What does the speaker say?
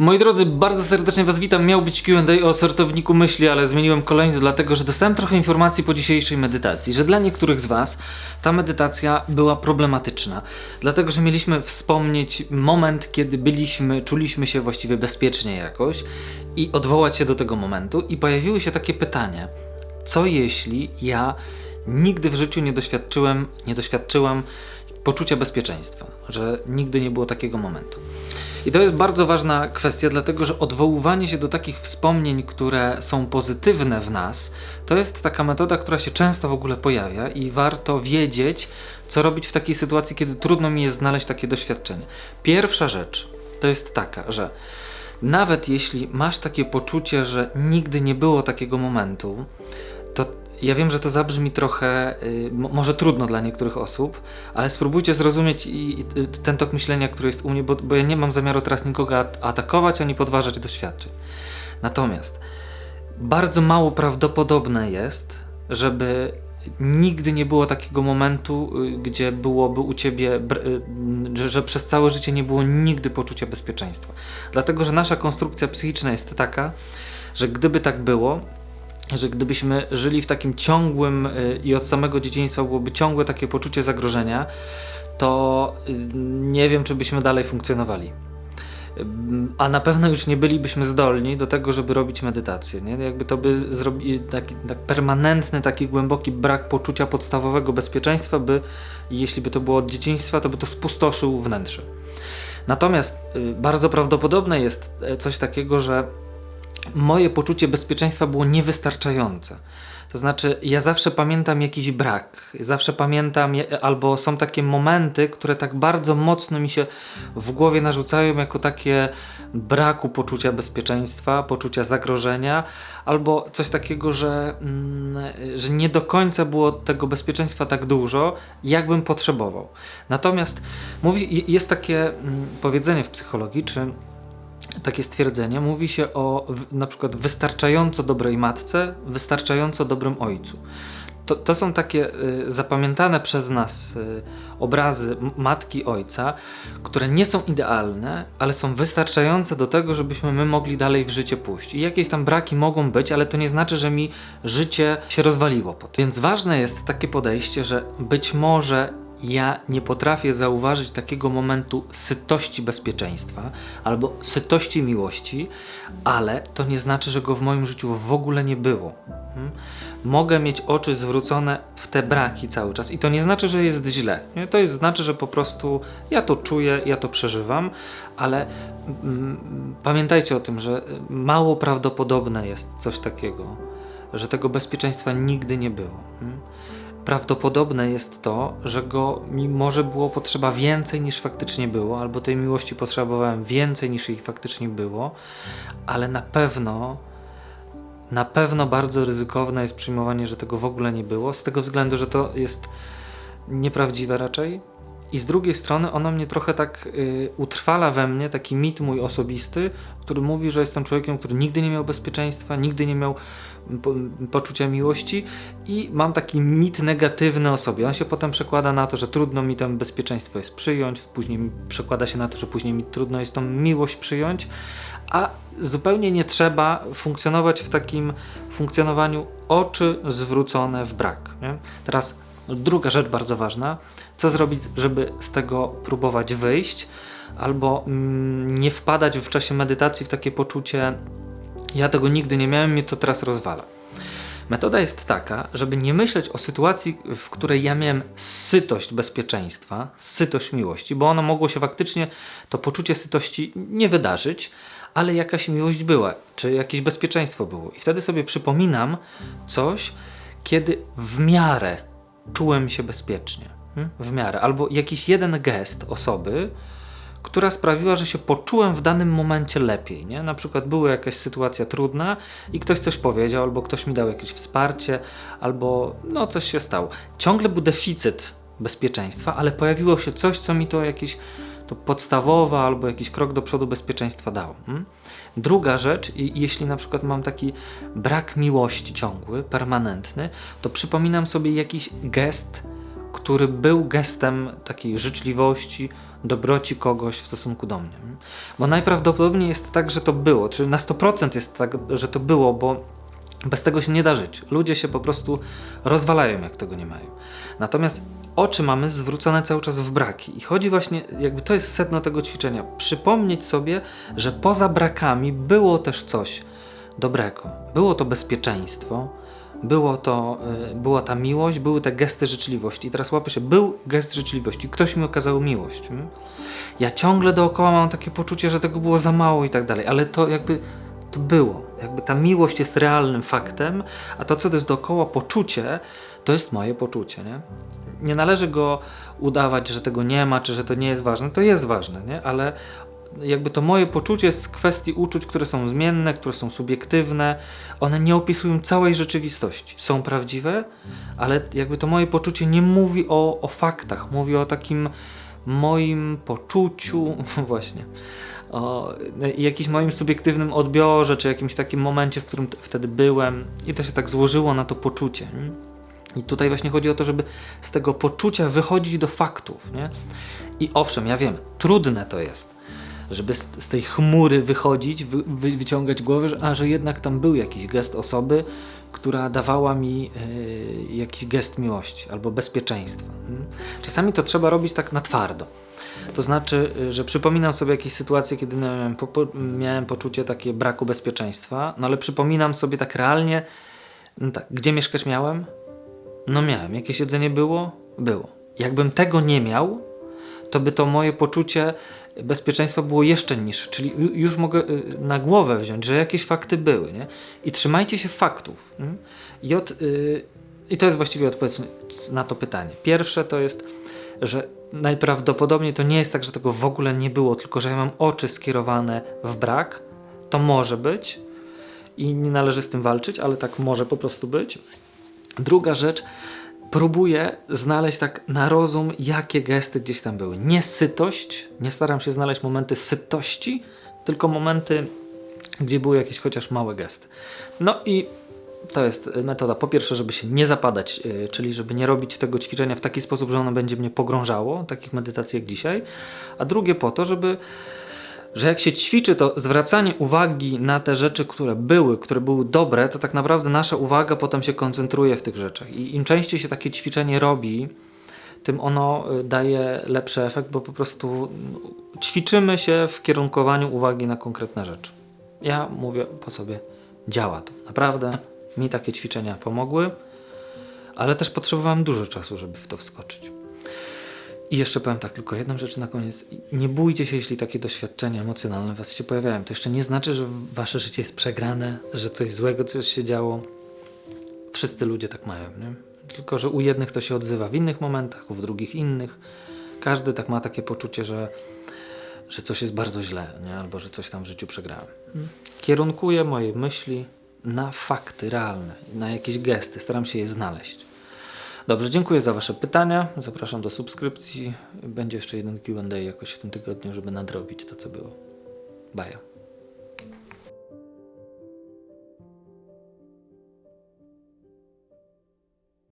Moi drodzy, bardzo serdecznie Was witam. Miał być QA o sortowniku myśli, ale zmieniłem kolejny, dlatego że dostałem trochę informacji po dzisiejszej medytacji, że dla niektórych z Was ta medytacja była problematyczna, dlatego że mieliśmy wspomnieć moment, kiedy byliśmy, czuliśmy się właściwie bezpiecznie jakoś i odwołać się do tego momentu, i pojawiły się takie pytania: co jeśli ja nigdy w życiu nie doświadczyłem, nie doświadczyłam poczucia bezpieczeństwa, że nigdy nie było takiego momentu. I to jest bardzo ważna kwestia, dlatego że odwoływanie się do takich wspomnień, które są pozytywne w nas, to jest taka metoda, która się często w ogóle pojawia i warto wiedzieć, co robić w takiej sytuacji, kiedy trudno mi jest znaleźć takie doświadczenie. Pierwsza rzecz to jest taka, że nawet jeśli masz takie poczucie, że nigdy nie było takiego momentu, to ja wiem, że to zabrzmi trochę, y, może trudno dla niektórych osób, ale spróbujcie zrozumieć i, i ten tok myślenia, który jest u mnie, bo, bo ja nie mam zamiaru teraz nikogo atakować ani podważać doświadczeń. Natomiast bardzo mało prawdopodobne jest, żeby nigdy nie było takiego momentu, y, gdzie byłoby u ciebie, y, że, przez całe życie nie było nigdy poczucia bezpieczeństwa. Dlatego, że nasza konstrukcja psychiczna jest taka, że gdyby tak było, że gdybyśmy żyli w takim ciągłym y, i od samego dzieciństwa byłoby ciągłe takie poczucie zagrożenia, to y, nie wiem, czy byśmy dalej funkcjonowali. A na pewno już nie bylibyśmy zdolni do tego, żeby robić medytację. Nie? Jakby to by zrobił taki, tak permanentny, taki głęboki brak poczucia podstawowego bezpieczeństwa, by jeśli by to było od dzieciństwa, to by to spustoszył wnętrze. Natomiast y, bardzo prawdopodobne jest e, coś takiego, że moje poczucie bezpieczeństwa było niewystarczające. To znaczy, ja zawsze pamiętam jakiś brak, zawsze pamiętam, albo są takie momenty, które tak bardzo mocno mi się w głowie narzucają, jako takie braku poczucia bezpieczeństwa, poczucia zagrożenia, albo coś takiego, że, mm, że nie do końca było tego bezpieczeństwa tak dużo, jakbym potrzebował. Natomiast mówi, jest takie mm, powiedzenie w psychologii, czy takie stwierdzenie. Mówi się o na przykład wystarczająco dobrej matce, wystarczająco dobrym ojcu. To, to są takie y, zapamiętane przez nas y, obrazy matki, ojca, które nie są idealne, ale są wystarczające do tego, żebyśmy my mogli dalej w życie pójść. I jakieś tam braki mogą być, ale to nie znaczy, że mi życie się rozwaliło. Więc ważne jest takie podejście, że być może ja nie potrafię zauważyć takiego momentu sytości bezpieczeństwa albo sytości miłości, ale to nie znaczy, że go w moim życiu w ogóle nie było. Hmm? Mogę mieć oczy zwrócone w te braki cały czas i to nie znaczy, że jest źle. Nie? To jest, znaczy, że po prostu ja to czuję, ja to przeżywam, ale mm, pamiętajcie o tym, że mało prawdopodobne jest coś takiego, że tego bezpieczeństwa nigdy nie było. Hmm? Prawdopodobne jest to, że go mi może było potrzeba więcej niż faktycznie było, albo tej miłości potrzebowałem więcej niż ich faktycznie było, ale na pewno, na pewno bardzo ryzykowne jest przyjmowanie, że tego w ogóle nie było, z tego względu, że to jest nieprawdziwe raczej. I z drugiej strony ono mnie trochę tak y, utrwala we mnie taki mit mój osobisty, który mówi, że jestem człowiekiem, który nigdy nie miał bezpieczeństwa, nigdy nie miał po, poczucia miłości i mam taki mit negatywny o sobie. On się potem przekłada na to, że trudno mi to bezpieczeństwo jest przyjąć, później przekłada się na to, że później mi trudno jest tą miłość przyjąć, a zupełnie nie trzeba funkcjonować w takim funkcjonowaniu oczy zwrócone w brak. Nie? Teraz druga rzecz bardzo ważna, co zrobić, żeby z tego próbować wyjść, albo mm, nie wpadać w czasie medytacji w takie poczucie, ja tego nigdy nie miałem, mnie to teraz rozwala. Metoda jest taka, żeby nie myśleć o sytuacji, w której ja miałem sytość bezpieczeństwa, sytość miłości, bo ono mogło się faktycznie, to poczucie sytości nie wydarzyć, ale jakaś miłość była, czy jakieś bezpieczeństwo było. I wtedy sobie przypominam coś, kiedy w miarę czułem się bezpiecznie. Hmm? W miarę. Albo jakiś jeden gest osoby, która sprawiła, że się poczułem w danym momencie lepiej. Nie? Na przykład była jakaś sytuacja trudna i ktoś coś powiedział, albo ktoś mi dał jakieś wsparcie, albo no coś się stało. Ciągle był deficyt bezpieczeństwa, ale pojawiło się coś, co mi to jakieś to podstawowe albo jakiś krok do przodu bezpieczeństwa dało. Hmm? Druga rzecz, jeśli na przykład mam taki brak miłości ciągły, permanentny, to przypominam sobie jakiś gest, który był gestem takiej życzliwości, dobroci kogoś w stosunku do mnie. nie? Bo najprawdopodobniej jest tak, że to było, czy na 100% jest tak, że to było, bo bez tego się nie da żyć. Ludzie się po prostu rozwalają, jak tego nie mają. Natomiast oczy mamy zwrócone cały czas w braki. I chodzi właśnie, jakby to jest sedno tego ćwiczenia. Przypomnieć sobie, że poza brakami było też coś dobrego. Było to bezpieczeństwo, było to, y, była ta miłość, były te gesty życzliwości. I teraz łapię się, był gest życzliwości, ktoś mi okazał miłość. mm? Ja ciągle dookoła mam takie poczucie, że tego było za mało i tak dalej, ale to jakby to było. Jakby ta miłość jest realnym faktem, a to, co to jest dookoła poczucie, to jest moje poczucie, nie? Nie należy go udawać, że tego nie ma, czy że to nie jest ważne. To jest ważne, nie? Ale jakby to moje poczucie z kwestii uczuć, które są zmienne, które są subiektywne, one nie opisują całej rzeczywistości. Są prawdziwe, ale jakby to moje poczucie nie mówi o, o faktach, mówi o takim moim poczuciu, właśnie, o jakimś moim subiektywnym odbiorze, czy jakimś takim momencie, w którym wtedy byłem i to się tak złożyło na to poczucie. I tutaj właśnie chodzi o to, żeby z tego poczucia wychodzić do faktów, nie? I owszem, ja wiem, trudne to jest, żeby z, z tej chmury wychodzić, wy, wy, wyciągać głowę, że, a że jednak tam był jakiś gest osoby, która dawała mi e, jakiś gest miłości albo bezpieczeństwa. Czasami to trzeba robić tak na twardo. To znaczy, y, że przypominam sobie jakieś sytuacje, kiedy miałem, po, miałem poczucie takie braku bezpieczeństwa, no ale przypominam sobie tak realnie, no tak, gdzie mieszkać miałem? No miałem. Jakieś jedzenie było? Było. Jakbym tego nie miał, to by to moje poczucie bezpieczeństwa było jeszcze niższe. Czyli ju- już mogę y, na głowę wziąć, że jakieś fakty były. Nie? I trzymajcie się faktów. y, I to jest właściwie odpowiedź na to pytanie. Pierwsze to jest, że najprawdopodobniej to nie jest tak, że tego w ogóle nie było, tylko że ja mam oczy skierowane w brak. To może być i nie należy z tym walczyć, ale tak może po prostu być. Druga rzecz, próbuję znaleźć tak na rozum, jakie gesty gdzieś tam były. Nie sytość, nie staram się znaleźć momenty sytości, tylko momenty, gdzie były jakieś chociaż małe gesty. No i to jest metoda, po pierwsze, żeby się nie zapadać, yy, czyli żeby nie robić tego ćwiczenia w taki sposób, że ono będzie mnie pogrążało, takich medytacji jak dzisiaj, a drugie po to, żeby że jak się ćwiczy, to zwracanie uwagi na te rzeczy, które były, które były dobre, to tak naprawdę nasza uwaga potem się koncentruje w tych rzeczach. I im częściej się takie ćwiczenie robi, tym ono y, daje lepszy efekt, bo po prostu mm, ćwiczymy się w kierunkowaniu uwagi na konkretne rzeczy. Ja mówię po sobie, działa to. Naprawdę mi takie ćwiczenia pomogły, ale też potrzebowałem dużo czasu, żeby w to wskoczyć. I jeszcze powiem tak, tylko jedną rzecz na koniec. Nie bójcie się, jeśli takie doświadczenia emocjonalne w was się pojawiają. To jeszcze nie znaczy, że wasze życie jest przegrane, że coś złego coś się działo. Wszyscy ludzie tak mają, nie? Tylko, że u jednych to się odzywa w innych momentach, u drugich innych. Każdy tak ma takie poczucie, że, że coś jest bardzo źle, nie? albo że coś tam w życiu przegrałem. Kierunkuję moje myśli na fakty realne, na jakieś gesty. Staram się je znaleźć. Dobrze, dziękuję za Wasze pytania. Zapraszam do subskrypcji. Będzie jeszcze jeden QA jakoś w tym tygodniu, żeby nadrobić to, co było. Baja.